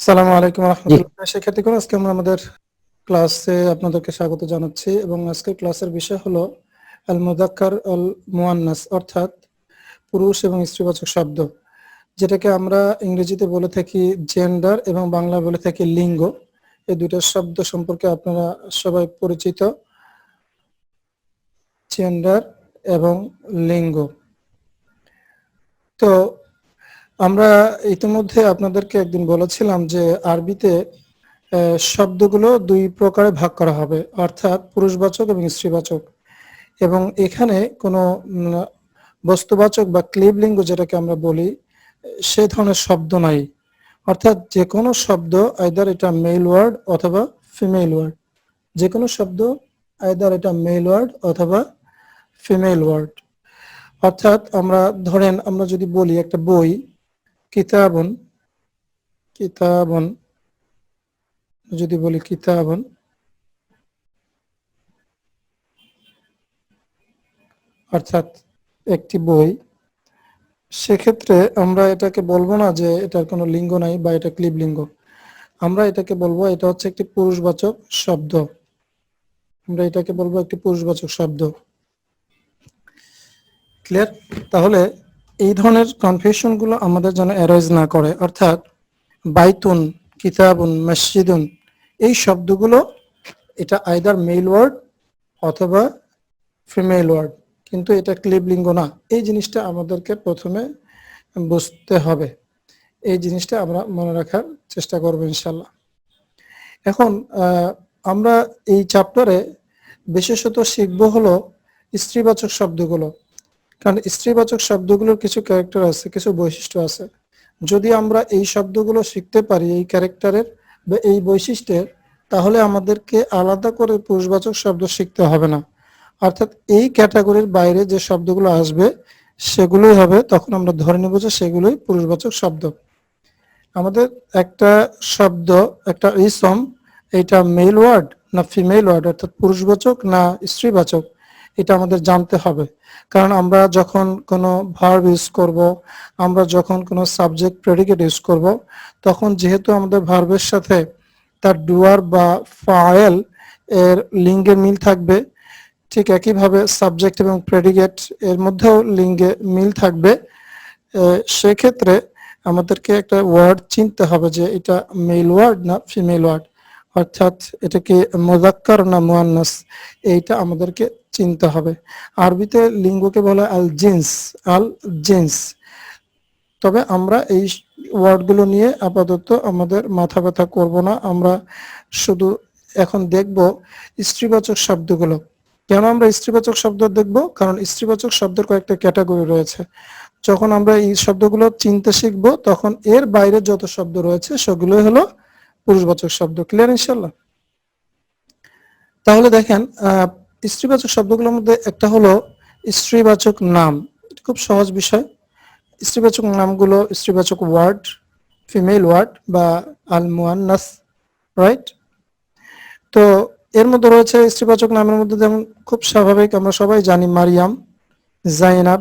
সালামু আলাইকুম রহমতুল্লাহ। শিক্ষার্থীগণ আজকে আমরা আমাদের ক্লাসে আপনাদেরকে স্বাগত জানাচ্ছি এবং আজকের ক্লাসের বিষয় হলো আল মুদাক্কার আল মুয়ান্নাস অর্থাৎ পুরুষ এবং স্ত্রীবাচক শব্দ যেটাকে আমরা ইংরেজিতে বলে থাকি জেন্ডার এবং বাংলা বলে থাকি লিঙ্গ। এই দুইটা শব্দ সম্পর্কে আপনারা সবাই পরিচিত। জেন্ডার এবং লিঙ্গ। তো আমরা ইতিমধ্যে আপনাদেরকে একদিন বলেছিলাম যে আরবিতে শব্দগুলো দুই প্রকারে ভাগ করা হবে, অর্থাৎ পুরুষবাচক এবং স্ত্রীবাচক। এবং এখানে কোনো বস্তুবাচক বা ক্লিবলিঙ্গ যেটাকে আমরা বলি, সে ধরনের শব্দ নাই। অর্থাৎ যে কোনো শব্দ আইদার এটা মেল ওয়ার্ড অথবা ফিমেল ওয়ার্ড যে কোনো শব্দ আইদার এটা মেল ওয়ার্ড অথবা ফিমেল ওয়ার্ড অর্থাৎ আমরা, ধরেন আমরা যদি বলি একটা বই কিতাবন কিতাবন, যদি বলি কিতাবন, অর্থাৎ একটি বই, সেক্ষেত্রে আমরা এটাকে বলব না যে এটার কোনো লিঙ্গ নাই বা এটা ক্লিব লিঙ্গ। আমরা এটাকে বলব এটা হচ্ছে একটি পুরুষবাচক শব্দ। আমরা এটাকে বলব একটি পুরুষবাচক শব্দ। ক্লিয়ার? তাহলে এই ধরনের কনফিউশনগুলো আমাদের যেন অ্যারাইজ না করে, অর্থাৎ বাইতুন, কিতাবুন, মসজিদুন, এই শব্দগুলো এটা আইদার মেল ওয়ার্ড অথবা ফিমেল ওয়ার্ড কিন্তু এটা ক্লিবলিঙ্গ না। এই জিনিসটা আমাদেরকে প্রথমে বুঝতে হবে। এই জিনিসটা আমরা মনে রাখার চেষ্টা করব ইনশাল্লাহ এখন আমরা এই চ্যাপ্টারে বিশেষত শিখব হলো স্ত্রীবাচক শব্দগুলো। কারণ স্ত্রীবাচক শব্দগুলোর কিছু ক্যারেক্টার আছে, কিছু বৈশিষ্ট্য আছে। যদি আমরা এই শব্দগুলো শিখতে পারি, এই ক্যারেক্টারের বা এই বৈশিষ্ট্যের, তাহলে আমাদেরকে আলাদা করে পুরুষবাচক শব্দ শিখতে হবে না। অর্থাৎ এই ক্যাটাগরির বাইরে যে শব্দগুলো আসবে, সেগুলোই হবে, তখন আমরা ধরে নেব যে সেগুলোই পুরুষবাচক শব্দ। আমাদের একটা শব্দ, একটা ইসম এটা মেল ওয়ার্ড না ফিমেল ওয়ার্ড অর্থাৎ পুরুষবাচক না স্ত্রীবাচক? এটা আমাদের জানতে হবে। কারণ আমরা যখন কোনো ভার্ব ইউজ করব, আমরা যখন কোনো সাবজেক্ট প্রেডিকেট ইউজ করব, তখন যেহেতু আমাদের ভার্বের সাথে তার ডুয়ার বা ফায়েল এর লিঙ্গের মিল থাকবে, ঠিক একইভাবে সাবজেক্ট এবং প্রেডিকেট এর মধ্যেও লিঙ্গে মিল থাকবে সেক্ষেত্রে আমাদেরকে একটা ওয়ার্ড চিনতে হবে যে এটা মেল ওয়ার্ড না ফিমেল ওয়ার্ড অর্থাৎ এটা কি মোজাক্কার না মুয়ান্নাস, এইটা আমাদেরকে চিনতে হবে। আরবিতে লিঙ্গকে বলা আল জিন্স আল জিন্স তবে আমরা এই ওয়ার্ডগুলো নিয়ে আপাতত আমাদের মাথা ব্যথা করব না। আমরা শুধু এখন দেখব স্ত্রীবাচক শব্দগুলো। কেন আমরা স্ত্রীবাচক শব্দ দেখব? কারণ স্ত্রীবাচক শব্দের কয়েকটা ক্যাটাগরি রয়েছে। যখন আমরা এই শব্দগুলো চিনতে শিখব, তখন এর বাইরে যত শব্দ রয়েছে, সেগুলোই হলো পুরুষবাচক শব্দ। ক্লিয়ার ইনশাল্লাহ তাহলে দেখেন স্ত্রীবাচক শব্দগুলোর মধ্যে একটা হলো স্ত্রীবাচক নাম। খুব সহজ বিষয়। স্ত্রীবাচক নামগুলো স্ত্রীবাচক ওয়ার্ড, ফিমেল ওয়ার্ড বা আল মুয়ান্নাস রাইট তো এর মধ্যে রয়েছে স্ত্রীবাচক নামের মধ্যে যেমন খুব স্বাভাবিক, আমরা সবাই জানি মারিয়াম, জাইনাব,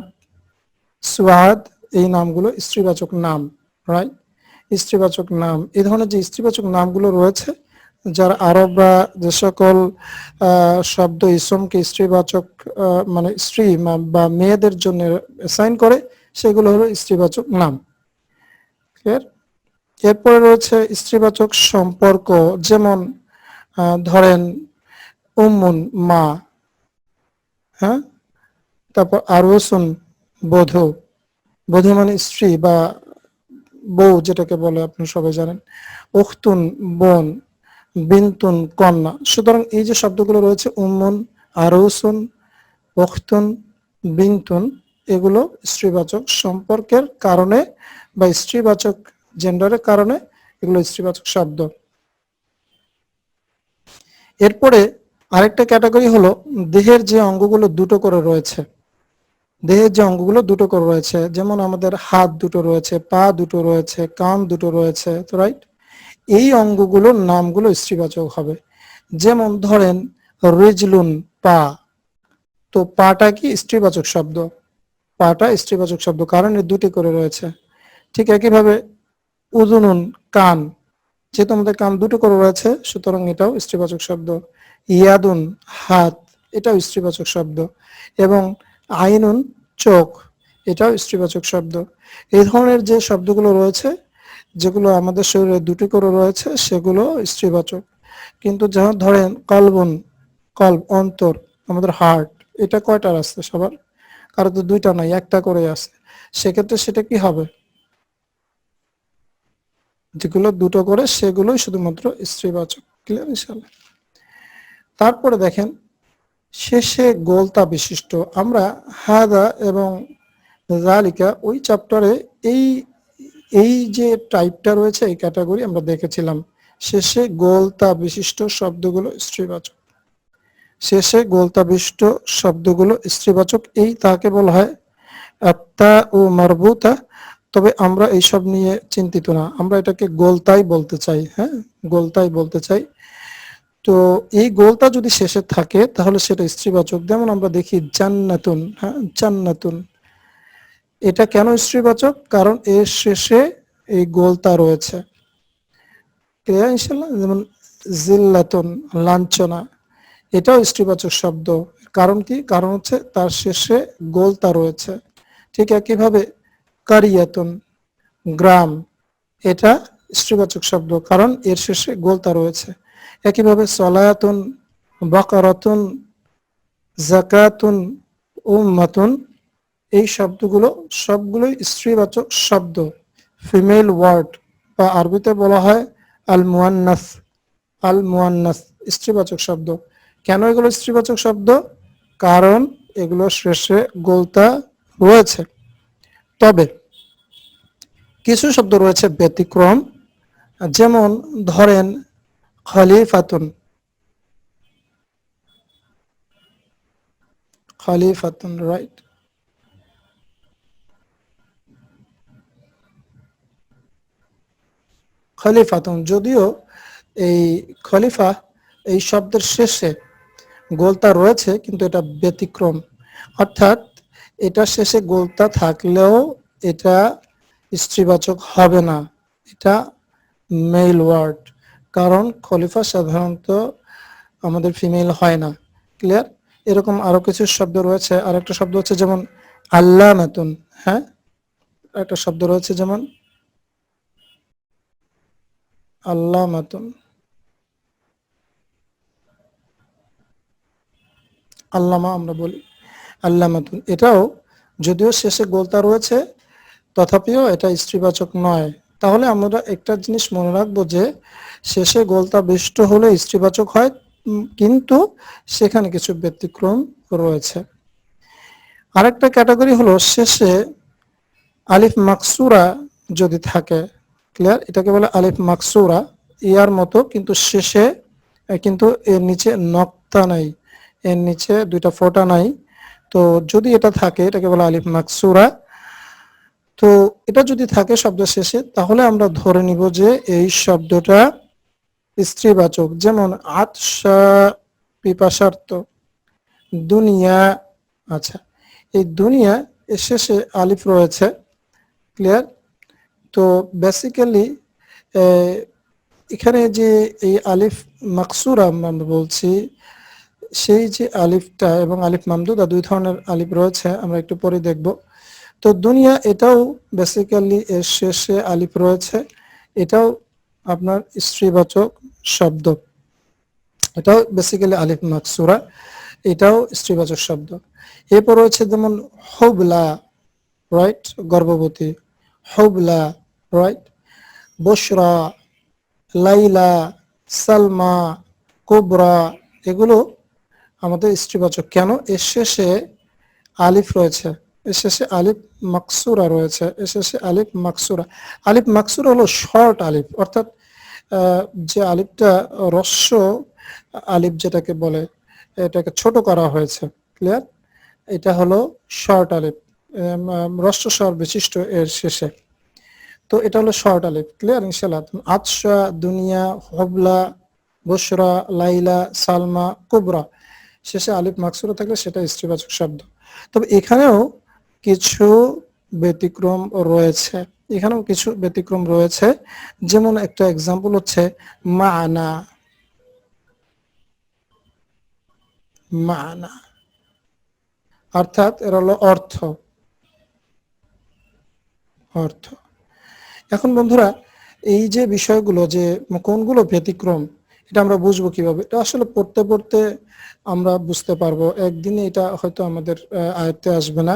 সুয়াদ, এই নামগুলো স্ত্রীবাচক নাম রাইট স্ত্রীবাচক নাম। এই ধরনের যে স্ত্রীবাচক নামগুলো রয়েছে যারা আরবরা যে সকল শব্দ ইসমকে স্ত্রীবাচক মানে স্ত্রী বা মেয়েদের জন্য সাইন করে, সেগুলো হলো স্ত্রীবাচক নাম। এরপরে রয়েছে স্ত্রীবাচক সম্পর্ক, যেমন ধরেন, উম্মুন, মা হ্যাঁ? তারপর আরওসুন বধূ। বধূ মানে স্ত্রী বা বউ যেটাকে বলে, আপনি সবাই জানেন। উখতুন, বোন বিনতুন কন্যা সুতরাং এই যে শব্দগুলো রয়েছে, উম্মুন, আরউসুন উখতুন বিনতুন, এগুলো স্ত্রীবাচক সম্পর্কের কারণে বা স্ত্রীবাচক জেন্ডারের কারণে এগুলো স্ত্রীবাচক শব্দ। এরপরে আরেকটা ক্যাটাগরি হলো দেহের যে অঙ্গগুলো দুটো করে রয়েছে। দেহের যে অঙ্গগুলো দুটো করে রয়েছে, যেমন আমাদের হাত দুটো রয়েছে, পা দুটো রয়েছে, কান দুটো রয়েছে রাইট এই অঙ্গগুলোর নামগুলো স্ত্রীবাচক হবে। যেমন ধরেন, রিজলুন পা। তো পাটা কি স্ত্রীবাচক শব্দ? পাটা স্ত্রীবাচক শব্দ, কারণ এর দুটি করে রয়েছে। ঠিক একইভাবে উজুনুন কান। যেহেতু আমাদের কান দুটো করে রয়েছে, সুতরাং এটাও স্ত্রীবাচক শব্দ। ইয়াদুন হাত, এটাও স্ত্রীবাচক শব্দ। এবং আইনুন চোখ, এটাও স্ত্রীবাচক শব্দ। এই ধরনের যে শব্দগুলো রয়েছে যেগুলো আমাদের শরীরে দুটি করে রয়েছে, সেগুলো স্ত্রীবাচক। কিন্তু যেমন ধরেন, কলবন কল্ব অন্তর, আমাদের হার্ট এটা কয়টার আছে সবার? কারও তো দুইটা নাই, একটা করে আছে। সেক্ষেত্রে সেটা কি হবে? যেগুলো দুটো করে, সেগুলোই শুধুমাত্র স্ত্রীবাচক। ক্লিয়ার ইনশাল্লাহ তারপরে দেখেন, শেষে গোলতা বিশিষ্ট। আমরা হাদা এবং জালিকা ওই চ্যাপ্টারে এই এই যে টাইপটা রয়েছে, এই ক্যাটাগরি আমরা দেখেছিলাম। শেষে গোলতা বিশিষ্ট শব্দগুলো স্ত্রীবাচক। শেষে গোলতা বিশিষ্ট শব্দগুলো স্ত্রীবাচক। এই তাকে বলা হয় আত্মা ও মারবুতা। তবে আমরা এইসব নিয়ে চিন্তিত না। আমরা এটাকে গোলতাই বলতে চাই হ্যাঁ? গোলতাই বলতে চাই। তো এই গোলতা যদি শেষে থাকে, তাহলে সেটা স্ত্রীবাচক। যেমন আমরা দেখি জান্নাতুন হ্যাঁ? জান্নাতুন। এটা কেন স্ত্রীবাচক? কারণ এর শেষে এই গোলতা রয়েছে। ক্লিয়ার ইনশাল্লাহ যেমন জিল্লাতুন লাঞ্ছনা, এটাও স্ত্রীবাচক শব্দ। কারণ কি? কারণ হচ্ছে তার শেষে গোলতা রয়েছে। ঠিক একইভাবে কারিয়াতন গ্রাম, এটা স্ত্রীবাচক শব্দ। কারণ এর শেষে গোলতা রয়েছে। একইভাবে সলায়াতুন, বকারাতুন, জাকাতুন, উম্মাতুন এই শব্দগুলো সবগুলোই স্ত্রীবাচক শব্দ। ফিমেল ওয়ার্ড বা আরবিতে বলা হয় আল মুয়ান্নাস আল মুয়ান্নাস স্ত্রীবাচক শব্দ। কেন এগুলো স্ত্রীবাচক শব্দ? কারণ এগুলো শেষে গোলতা রয়েছে। তবে কিছু শব্দ রয়েছে ব্যতিক্রম, যেমন ধরেন খলিফাতুন। খলিফাতুন রাইট খলিফাতুন, যদিও এই খলিফা এই শব্দের শেষে গোলতা রয়েছে, কিন্তু এটা ব্যতিক্রম। অর্থাৎ এটা শেষে গোলতা থাকলেও এটা স্ত্রীবাচক হবে না। এটা মেল ওয়ার্ড কারণ খলিফা সাধারণত আমাদের ফিমেল হয় না। ক্লিয়ার এরকম আরও কিছু শব্দ রয়েছে। আর একটা শব্দ হচ্ছে যেমন আল্লাহ মাতুন হ্যাঁ? একটা শব্দ রয়েছে যেমন আল্লাহ মাতুন আল্লামা আমরা বলি। আল্লাহ মাতুন এটাও যদিও শেষে গোলতা রয়েছে, তথাপিও এটা স্ত্রীবাচক নয়। তাহলে আমরা একটা জিনিস মনে রাখব যে, শেষে গোলতা বিষ্ট হলে স্ত্রীবাচক হয় কিন্তু সেখানে কিছু ব্যতিক্রম রয়েছে। আরেকটা ক্যাটাগরি হলো শেষে আলিফ মাকসুরা যদি থাকে ক্লিয়ার এটাকে বলে আলিফ মাকসুরা ইয়ার মতো, কিন্তু শেষে কিন্তু এর নিচে নক্তা নাই। এর নিচে দুইটা ফোটা নাই। তো যদি এটা থাকে, এটাকে বলে আলিফ মাকসুরা তো এটা যদি থাকে শব্দ শেষে, তাহলে আমরা ধরে নিব যে এই শব্দটা স্ত্রীবাচক। যেমন, আতসা পিপাসার্থ, দুনিয়া আচ্ছা এই দুনিয়া, এর শেষে আলিফ রয়েছে। ক্লিয়ার তো বেসিক্যালি এখানে যে এই আলিফ মাকসুরা আমরা বলছি, সেই যে আলিফটা এবং আলিফ মামদুদা দুই ধরনের আলিফ রয়েছে, আমরা একটু পরে দেখব। তো দুনিয়া এটাও বেসিক্যালি এর শেষে আলিফ রয়েছে। এটাও আপনার স্ত্রীবাচক শব্দ। এটাও বেসিক্যালি আলিফ মাকসুরা। এটাও স্ত্রীবাচক শব্দ। এরপর রয়েছে যেমন, হবলা রাইট গর্ভবতী। হবলা রাইট বসরা লাইলা সালমা কোবরা এগুলো আমাদের স্ত্রীবাচক। কেন? এর শেষে আলিফ রয়েছে। এর শেষে আলিফ মাকসুরা রয়েছে। এর শেষে আলিফ মাকসুরা। আলিফ মাকসুরা হলো শর্ট আলিফ, অর্থাৎ যে আলিফটা রস্য আলিফ যেটাকে বলে, এটাকে ছোট করা হয়েছে। ক্লিয়ার এটা হলো শর্ট আলিফ। রস্য স্বর বিশিষ্ট এর শেষে। তো এটা হলো শর্ট আলিফ ক্লিয়ার ইনশাল্লাহ আতশা, দুনিয়া, হবলা বসরা লাইলা, সালমা, কুবরা। শেষে আলিফ মাকসুরা থাকলে সেটা স্ত্রীবাচক শব্দ। তবে এখানেও কিছু ব্যতিক্রম রয়েছে। এখানেও কিছু ব্যতিক্রম রয়েছে। যেমন একটা এক্সাম্পল হচ্ছে মানা। মানা। অর্থাৎ এর হলো অর্থ। অর্থ। এখন বন্ধুরা, এই যে বিষয়গুলো, যে কোনগুলো ব্যতিক্রম, এটা আমরা বুঝব কীভাবে? এটা আসলে পড়তে পড়তে আমরা বুঝতে পারব। একদিনে এটা হয়তো আমাদের আয়ত্তে আসবে না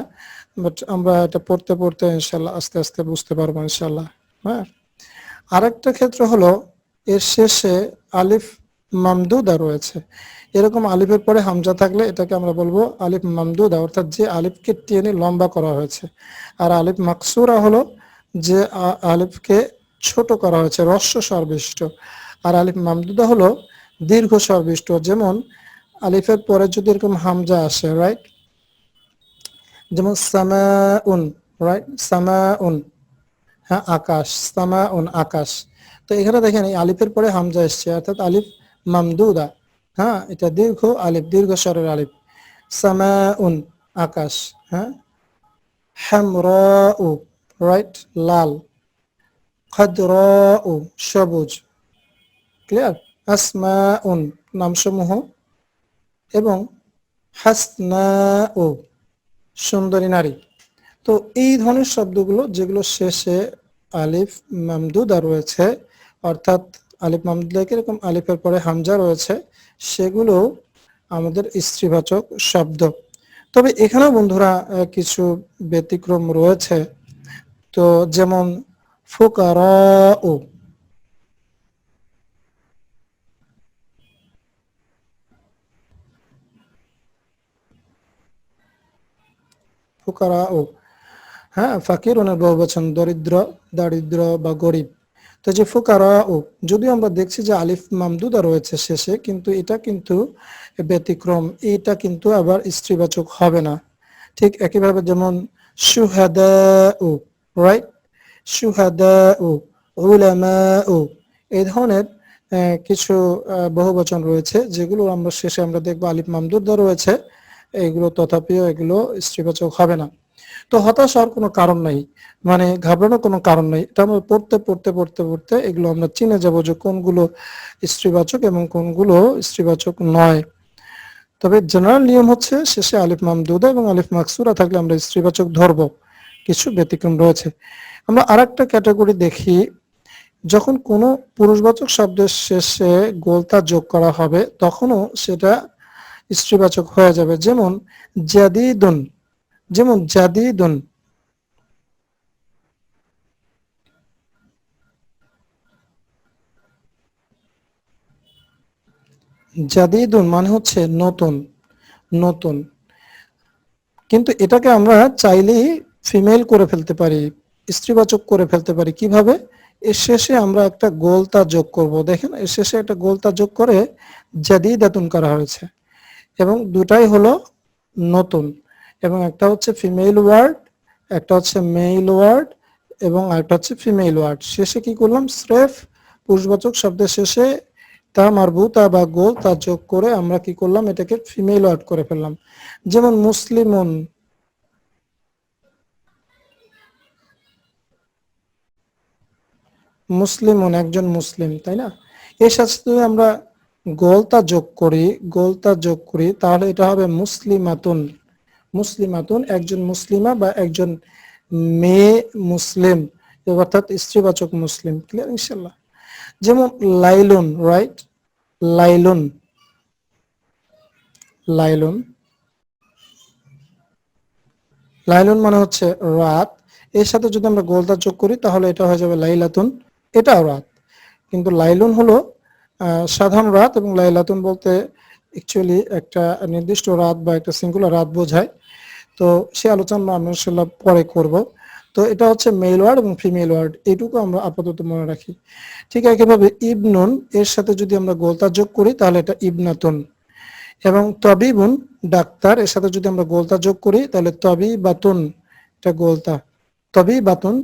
বাট আমরা এটা পড়তে পড়তে ইনশাল্লাহ আস্তে আস্তে বুঝতে পারব ইনশাল্লাহ হ্যাঁ? আরেকটা ক্ষেত্র হলো, এর শেষে আলিফ মামদুদা রয়েছে। এরকম আলিফের পরে হামজা থাকলে এটাকে আমরা বলব আলিফ মামদুদা, অর্থাৎ যে আলিফকে টেনে লম্বা করা হয়েছে। আর আলিফ মাকসুরা হলো যে আলিফকে ছোট করা হয়েছে রস্য সর্বিষ্ট আর আলিফ মামদুদা হলো দীর্ঘ সর্বিষ্ট যেমন আলিফের পরে যদি এরকম হামজা আসে রাইট যেমন সামাউন রাইট সামাউন হ্যাঁ আকাশ, সামাউন, আকাশ। তো এখানে দেখেন, এই আলিফের পরে হামজা এসছে, অর্থাৎ আলিফ মামদুদা হ্যাঁ? এটা দীর্ঘ আলিফ, দীর্ঘ স্বরের আলিফ। সামাউন, আকাশ হ্যাঁ? হামরাউ রাইট লাল খাদরাউ সবুজ ক্লিয়ার আসমাউন নামসমূহ। এবং হাসনাউ, সুন্দরী নারী। তো এই ধরনের শব্দগুলো যেগুলো শেষে আলিফ, মামদুদা রয়েছে, অর্থাৎ আলিফ, মামদুদা এরকম আলিফের পরে হামজা রয়েছে, সেগুলো আমাদের স্ত্রীবাচক শব্দ। তবে এখানেও বন্ধুরা কিছু ব্যতিক্রম রয়েছে। তো যেমন ফোকারা ফুকারাউ ফুকারাউ হ্যাঁ ফাকির ওনার বহু বচন দরিদ্র, দারিদ্র বা গরিব। তো যে ফুকারা ও যদিও আমরা দেখছি যে আলিফ মামদুদা রয়েছে শেষে, কিন্তু এটা কিন্তু ব্যতিক্রম, এটা কিন্তু আবার স্ত্রীবাচক হবে না। ঠিক একইভাবে যেমন সুহাদা ও রাইট সুহাদা ও উলামা ও এই ধরনের কিছু বহুবচন রয়েছে, যেগুলো আমরা শেষে আমরা দেখব, আলিফ মামদুদা রয়েছে, এগুলো তথাপিও এগুলো স্ত্রীবাচক হবে না। তো হতাশ হওয়ার কোনো কারণ নাই মানে ঘাবড়ানোর কোনো কারণ নাই, এটা আমরা পড়তে পড়তে পড়তে পড়তে এগুলো আমরা চিনে যাব যে কোনগুলো স্ত্রীবাচক এবং কোনগুলো স্ত্রীবাচক নয়। তবে জেনারেল নিয়ম হচ্ছে, শেষে আলিফ মামদুদা এবং আলিফ মাকসুরা থাকলে আমরা স্ত্রীবাচক ধরব। কিছু ব্যতিক্রম রয়েছে। আমরা আরেকটা ক্যাটাগরি দেখি, যখন কোনো পুরুষবাচক শব্দের শেষে গোলতা যোগ করা হবে, তখনও সেটা স্ত্রীবাচক হয়ে যাবে। যেমন, জাদিদুন যেমন জাদিদুন। জাদিদুন মানে হচ্ছে নতুন নতুন। কিন্তু এটাকে আমরা চাইলেই ফিমেল করে ফেলতে পারি, স্ত্রীবাচক করে ফেলতে পারি, কীভাবে? এর শেষে আমরা একটা গোলতা যোগ করব। দেখেন, এর শেষে একটা গোলতা যোগ করে জাদিদাতুন করা হয়েছে। এবং দুটাই হলো নতুন। এবং একটা হচ্ছে ফিমেল ওয়ার্ড একটা হচ্ছে মেল ওয়ার্ড এবং আরেকটা হচ্ছে ফিমেল ওয়ার্ড শেষে কি করলাম? স্রেফ পুরুষবাচক শব্দের শেষে তা মারবুতা বা গোল তা যোগ করে আমরা কি করলাম? এটাকে ফিমেল ওয়ার্ড করে ফেললাম। যেমন মুসলিমুন মুসলিমুন একজন মুসলিম, তাই না? এর সাথে যদি আমরা গোলতা যোগ করি, গোলতা যোগ করি, তাহলে এটা হবে মুসলিমাতুন। মুসলিমাতুন একজন মুসলিমা বা একজন মেয়ে মুসলিম, অর্থাৎ স্ত্রীবাচক মুসলিম ক্লিয়ার ইনশাল্লাহ যেমন লাইলুন রাইট লাইলুন। লাইলুন। লাইলুন মানে হচ্ছে রাত। এর সাথে যদি আমরা গোলদা যোগ করি, তাহলে এটা হয়ে যাবে লাইলাতুন এটাও রাত। কিন্তু লাইলুন হলো সাধারণ রাত এবং লাইলাতুন বলতে অ্যাকচুয়ালি একটা নির্দিষ্ট রাত বা একটা সিঙ্গুলার রাত বোঝায়। তো সে আলোচনা আমরা ইনশাল্লাহ পরে করব। তো এটা হচ্ছে মেল ওয়ার্ড এবং ফিমেল ওয়ার্ড এটুকু আমরা আপাতত মনে রাখি। ঠিক একইভাবে ইবনুন, এর সাথে যদি আমরা গোলতা যোগ করি, তাহলে এটা ইবনাতুন। এবং তবিবুন, ডাক্তার, এর সাথে যদি আমরা গোলতা যোগ করি, তাহলে তবি বাতুন এটা গোলতা। তবি বাতুন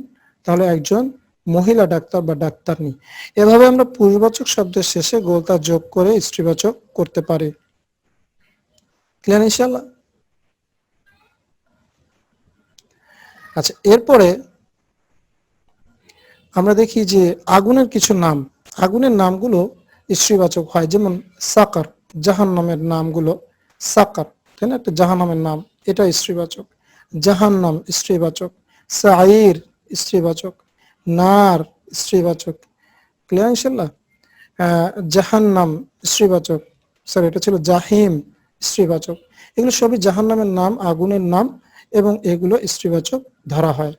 তাহলে একজন মহিলা ডাক্তার বা ডাক্তারনি। এভাবে আমরা পুরুষবাচক শব্দের শেষে গোলতা যোগ করে স্ত্রীবাচক করতে পারি। আচ্ছা এরপরে আমরা দেখি যে আগুনের কিছু নাম। আগুনের নামগুলো স্ত্রীবাচক হয়, যেমন সাকার জাহান নামের নামগুলো সাকার, তাই না? একটা জাহান নামের নাম, এটা স্ত্রীবাচক। জাহান্নাম স্ত্রীবাচক। সাইর স্ত্রীবাচক। নার স্ত্রীবাচক। ক্লিয়ার ইনশাল্লাহ? জাহান্নাম স্ত্রীবাচক। স্যার এটা ছিল জাহিম স্ত্রীবাচক। এগুলো সবই জাহান্নামের নাম, আগুনের নাম এবং এগুলো স্ত্রীবাচক ধরা হয়।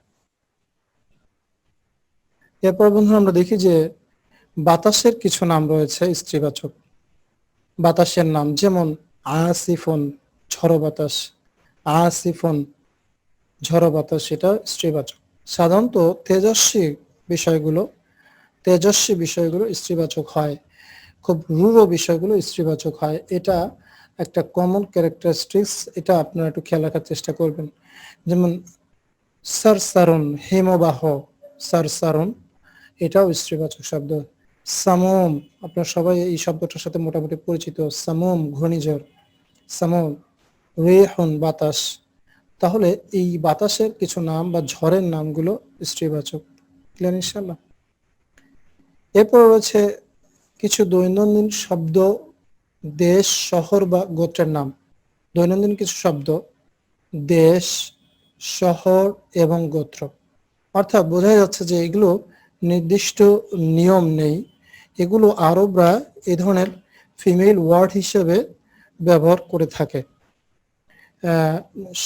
এরপর বন্ধু আমরা দেখি যে বাতাসের কিছু নাম রয়েছে স্ত্রীবাচক। বাতাসের নাম যেমন আসিফন, ঝড়ো বাতাস। আসিফন, ঝড়ো বাতাস এটা স্ত্রীবাচক। সাধারণত তেজস্বী বিষয়গুলো তেজস্বী বিষয়গুলো স্ত্রীবাচক হয়। খুব রূঢ় বিষয়গুলো স্ত্রীবাচক হয়। এটা একটা কমন ক্যারেক্টারিস্টিক্স এটা আপনারা একটু খেয়াল রাখার চেষ্টা করবেন। যেমন সারসারণ হিমবাহ সারসারণ এটাও স্ত্রীবাচক শব্দ। সামম, আপনারা সবাই এই শব্দটার সাথে মোটামুটি পরিচিত। সামম, ঘূর্ণিঝড়। সামম, রেহন, বাতাস। তাহলে এই বাতাসের কিছু নাম বা ঝড়ের নামগুলো স্ত্রীবাচক ইনশাল্লাহ এরপর রয়েছে কিছু দৈনন্দিন শব্দ, দেশ, শহর বা গোত্রের নাম। দৈনন্দিন কিছু শব্দ, দেশ, শহর এবং গোত্র। অর্থাৎ বোঝা যাচ্ছে যে এগুলো নির্দিষ্ট নিয়ম নেই। এগুলো আরবরা এ ধরনের ফিমেল ওয়ার্ড হিসেবে ব্যবহার করে থাকে।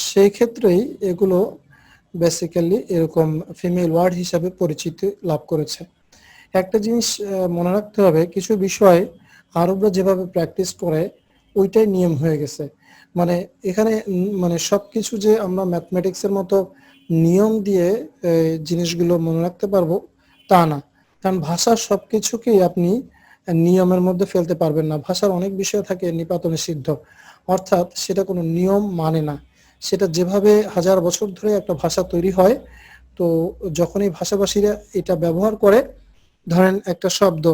সেই ক্ষেত্রেই এগুলো বেসিক্যালি এরকম ফিমেল ওয়ার্ড হিসাবে পরিচিতি লাভ করেছে। একটা জিনিস মনে রাখতে হবে, কিছু বিষয় আরবরা যেভাবে প্র্যাকটিস করে, ওইটাই নিয়ম হয়ে গেছে। মানে এখানে মানে সবকিছু যে আমরা ম্যাথমেটিক্সের মতো নিয়ম দিয়ে জিনিসগুলো মনে রাখতে পারব, তা না। কারণ ভাষার সবকিছুকেই আপনি নিয়মের মধ্যে ফেলতে পারবেন না। ভাষার অনেক বিষয় থাকে নিপাত নিষিদ্ধ অর্থাৎ সেটা কোনো নিয়ম মানে না। সেটা যেভাবে হাজার বছর ধরে একটা ভাষা তৈরি হয়, তো যখনই ভাষাভাষীরা এটা ব্যবহার করে, ধরেন একটা শব্দ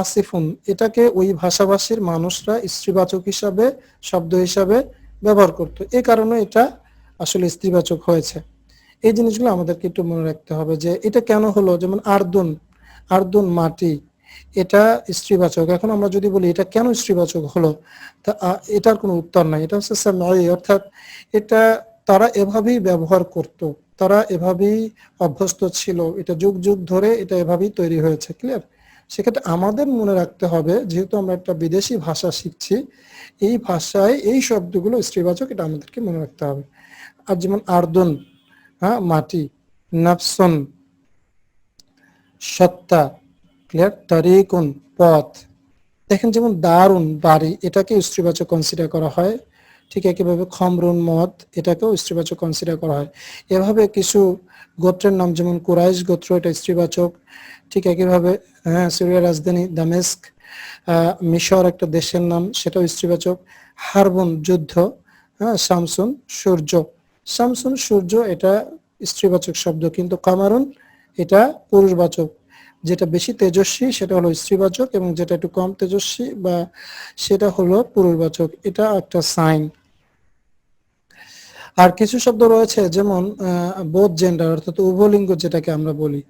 আসিফুন, এটাকে ওই ভাষাভাষীর মানুষরা স্ত্রীবাচক হিসাবে, শব্দ হিসাবে ব্যবহার করতো। এ কারণে এটা আসলে স্ত্রীবাচক হয়েছে। এই জিনিসগুলো আমাদেরকে একটু মনে রাখতে হবে যে এটা কেন হলো? যেমন আর্দুন আর্দুন মাটি এটা স্ত্রীবাচক। এখন আমরা যদি বলি, এটা কেন স্ত্রীবাচক হলো? তা এটার কোনো উত্তর নাই। এটা হচ্ছে সামাই অর্থাৎ এটা তারা এভাবেই ব্যবহার করত, তারা এভাবেই অভ্যস্ত ছিল। এটা যুগ যুগ ধরে এটা এভাবেই তৈরি হয়েছে ক্লিয়ার সেক্ষেত্রে আমাদের মনে রাখতে হবে, যেহেতু আমরা একটা বিদেশি ভাষা শিখছি, এই ভাষায় এই শব্দগুলো স্ত্রীবাচক, এটা আমাদেরকে মনে রাখতে হবে। আর যেমন আর্দন হ্যাঁ মাটি, নাফসন, সত্তা ক্লিয়ার? তারিকুন, পথ। দেখেন যেমন দারুণ বাড়ি এটাকে স্ত্রীবাচক কনসিডার করা হয়। ঠিক একইভাবে খমরুন মদ, এটাকেও স্ত্রীবাচক কনসিডার করা হয়। এভাবে কিছু গোত্রের নাম যেমন কুরাইশ গোত্র, এটা স্ত্রীবাচক। ঠিক একইভাবে হ্যাঁ সিরিয়ার রাজধানী দামেস্ক মিশর একটা দেশের নাম, সেটাও স্ত্রীবাচক। হারবন যুদ্ধ হ্যাঁ শামসুন সূর্য। শামসুন সূর্য, এটা স্ত্রীবাচক শব্দ, কিন্তু কামারুন এটা পুরুষবাচক। যেটা বেশি তেজস্বী সেটা হলো স্ত্রীবাচক এবং যেটা একটু কম তেজস্বী বা সেটা হলো পুরুষবাচক। এটা একটা সাইন। আর কিছু শব্দ রয়েছে যেমন বোধ জেন্ডার অর্থাৎ উভলিঙ্গ যেটাকে আমরা বলি।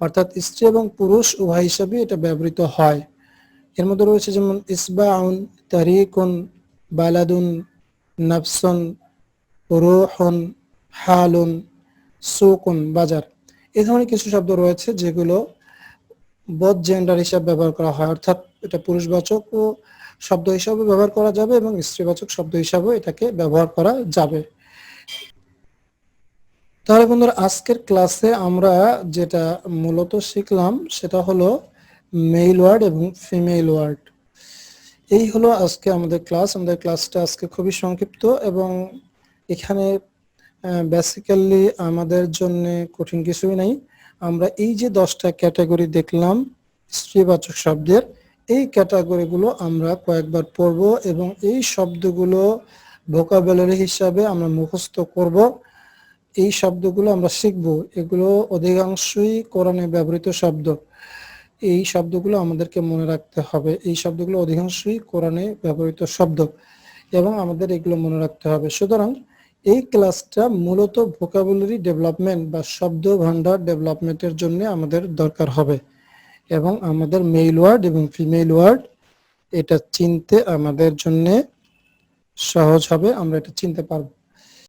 অর্থাৎ স্ত্রী এবং পুরুষ উভয় হিসাবে এটা ব্যবহৃত হয়। এর মধ্যে রয়েছে যেমন, ইসবাউন, তারিকুন, বালাদুন, নাফসুন, রোহন, হালুন, সুকুন, বাজার। এই ধরনের কিছু শব্দ রয়েছে যেগুলো বোধ জেন্ডার হিসাবে ব্যবহার করা হয়, অর্থাৎ এটা পুরুষবাচক ও শব্দ হিসাবে ব্যবহার করা যাবে এবং স্ত্রীবাচক শব্দ হিসাবে এটাকে ব্যবহার করা যাবে। তাহলে বন্ধুরা, আজকের ক্লাসে আমরা যেটা মূলত শিখলাম সেটা হলো মেল ওয়ার্ড এবং ফিমেল ওয়ার্ড এই হলো আজকে আমাদের ক্লাস। আমাদের ক্লাসটা আজকে খুবই সংক্ষিপ্ত এবং এখানে বেসিক্যালি আমাদের জন্য কঠিন কিছুই নাই। আমরা এই যে দশটা ক্যাটাগরি দেখলাম, স্ত্রীবাচক শব্দের, এই ক্যাটাগরিগুলো আমরা কয়েকবার পড়ব এবং এই শব্দগুলো ভোকাবুলারি হিসাবে আমরা মুখস্থ করব। এই শব্দগুলো আমরা শিখব। এগুলো অধিকাংশই কোরআনে ব্যবহৃত শব্দ। এই শব্দগুলো আমাদেরকে মনে রাখতে হবে। এই শব্দগুলো অধিকাংশই কোরআনে ব্যবহৃত শব্দ এবং আমাদের এগুলো মনে রাখতে হবে। সুতরাং এই ক্লাসটা মূলত ভোকাবুলারি ডেভেলপমেন্ট বা শব্দ ভান্ডার ডেভেলপমেন্টের জন্য আমাদের দরকার হবে। এবং আমাদের মেইল ওয়ার্ড এবং ফিমেল ওয়ার্ড এটা চিনতে আমাদের জন্য সহজ হবে, আমরা এটা চিনতে পারব।